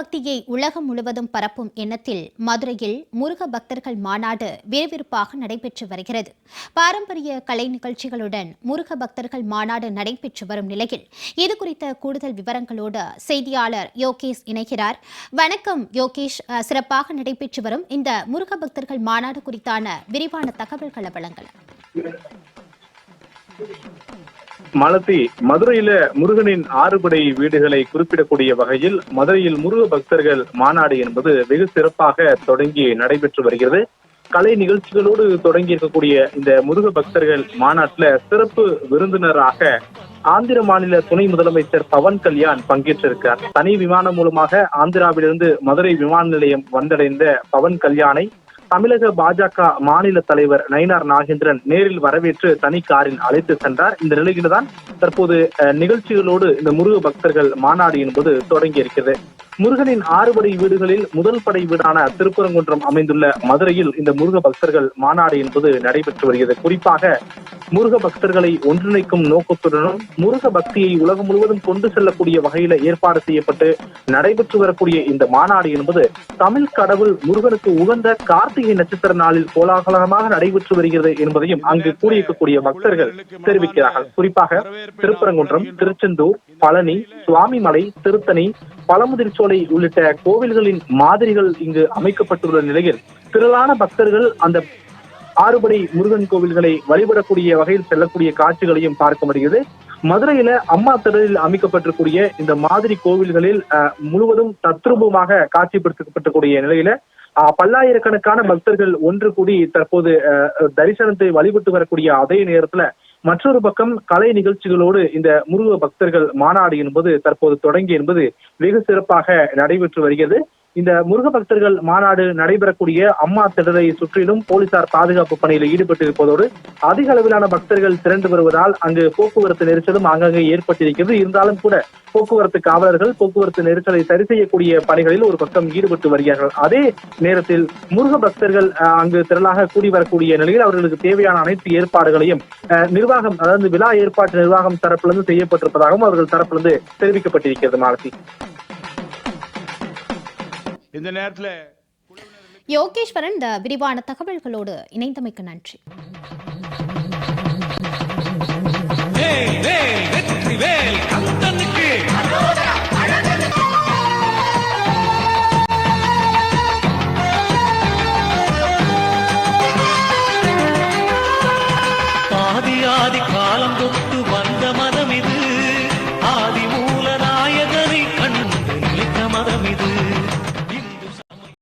பக்தியை உலகம் முழுவதும் பரப்பும் எண்ணத்தில் மதுரையில் முருக பக்தர்கள் மாநாடு விறுவிறுப்பாக நடைபெற்று வருகிறது. பாரம்பரிய கலை நிகழ்ச்சிகளுடன் முருக பக்தர்கள் மாநாடு நடைபெற்று வரும் நிலையில் இது குறித்த கூடுதல் விவரங்களோடு செய்தியாளர் யோகேஷ் இணைகிறார். வணக்கம் யோகேஷ். அஹ், சிறப்பாக நடைபெற்று வரும் இந்த முருக பக்தர்கள் மாநாடு குறித்தான விரிவான தகவல்களை வழங்கலாம். மாலதி மதுரையில முருகனின் ஆறுபடை வீடுகளை குறிப்பிடக்கூடிய வகையில் மதுரையில் முருக பக்தர்கள் மாநாடு என்பது வெகு சிறப்பாக தொடங்கி நடைபெற்று வருகிறது. கலை நிகழ்ச்சிகளோடு தொடங்கி இருக்கக்கூடிய இந்த முருக பக்தர்கள் மாநாட்டுல சிறப்பு விருந்தினராக ஆந்திர மாநில துணை முதலமைச்சர் பவன் கல்யாண் பங்கேற்றிருக்கார் தனி விமானம் மூலமாக ஆந்திராவிலிருந்து மதுரை விமான நிலையம் வந்தடைந்த பவன் கல்யாணை தமிழக பாஜக மாநில தலைவர் நயினார் நாகேந்திரன் நேரில் வரவேற்று தனி காரில் அழைத்து சென்றார். இந்த நிலையில்தான் தற்போது நிகழ்ச்சிகளோடு இந்த முருக பக்தர்கள் மாநாடு என்பது தொடங்கி இருக்கிறது. முருகனின் ஆறுபடை வீடுகளில் முதல் படை வீடான திருப்பரங்குன்றம் அமைந்துள்ள மதுரையில் இந்த முருக பக்தர்கள் மாநாடு என்பது நடைபெற்று வருகிறது. குறிப்பாக முருக பக்தர்களை ஒன்றிணைக்கும் நோக்கத்துடனும் முருக பக்தியை உலகம் முழுவதும் கொண்டு செல்லக்கூடிய வகையில ஏற்பாடு செய்யப்பட்டு நடைபெற்று வரக்கூடிய இந்த மாநாடு என்பது தமிழ் கடவுள் முருகனுக்கு உகந்த கார்த்திகை நட்சத்திர நாளில் கோலாகலமாக நடைபெற்று வருகிறது என்பதையும் அங்கு கூடியிருக்கக்கூடிய பக்தர்கள் தெரிவிக்கிறார்கள். குறிப்பாக திருப்பரங்குன்றம் திருச்செந்தூர் பழனி சுவாமிமலை திருத்தணி பழமுதிர்ச்சோலை உள்ளிட்ட கோவில்களின் மாதிரிகள் இங்கு அமைக்கப்பட்டுள்ள நிலையில் திரளான பக்தர்கள் அந்த ஆறுபடை முருகன் கோவில்களை வழிபடக்கூடிய வகையில் செல்லக்கூடிய காட்சிகளையும் பார்க்க முடிகிறது. மதுரையில அம்மா திடலில் அமைக்கப்பட்டிருக்கூடிய இந்த மாதிரி கோவில்களில் முழுவதும் தத்ரூபமாக காட்சிப்படுத்தப்பட்டிருக்கூடிய நிலையில பல்லாயிரக்கணக்கான பக்தர்கள் ஒன்று கூடி தற்போது தரிசனத்தை வழிபட்டு வரக்கூடிய அதே நேரத்துல மற்றொரு பக்கம் கலை நிகழ்ச்சிகளோடு இந்த முருக பக்தர்கள் மாநாடு என்பது தற்போது தொடங்கி என்பது வெகு சிறப்பாக நடைபெற்று வருகிறது. இந்த முருக பக்தர்கள் மாநாடு நடைபெறக்கூடிய அம்மா திடலை சுற்றிலும் போலீசார் பாதுகாப்பு பணியில் ஈடுபட்டு இருப்பதோடு அதிக அளவிலான பக்தர்கள் திரண்டு வருவதால் அங்கு போக்குவரத்து நெரிசலும் அங்கங்கே ஏற்பட்டிருக்கிறது. இருந்தாலும் கூட போக்குவரத்து காவலர்கள் போக்குவரத்து நெரிசலை சரி செய்யக்கூடிய பணிகளில் ஒரு பக்கம் ஈடுபட்டு வருகிறார்கள். அதே நேரத்தில் முருக பக்தர்கள் அஹ், அங்கு திரளாக கூடி வரக்கூடிய நிலையில் அவர்களுக்கு தேவையான அனைத்து ஏற்பாடுகளையும் நிர்வாகம் அதாவது விழா ஏற்பாட்டு நிர்வாகம் தரப்பிலிருந்து செய்யப்பட்டிருப்பதாகவும் அவர்கள் தரப்பிலிருந்து தெரிவிக்கப்பட்டிருக்கிறது மாலதி. இந்த நேரத்தில் யோகேஸ்வரன் இந்த விரிவான தகவல்களோடு இணைந்தமைக்கு நன்றி.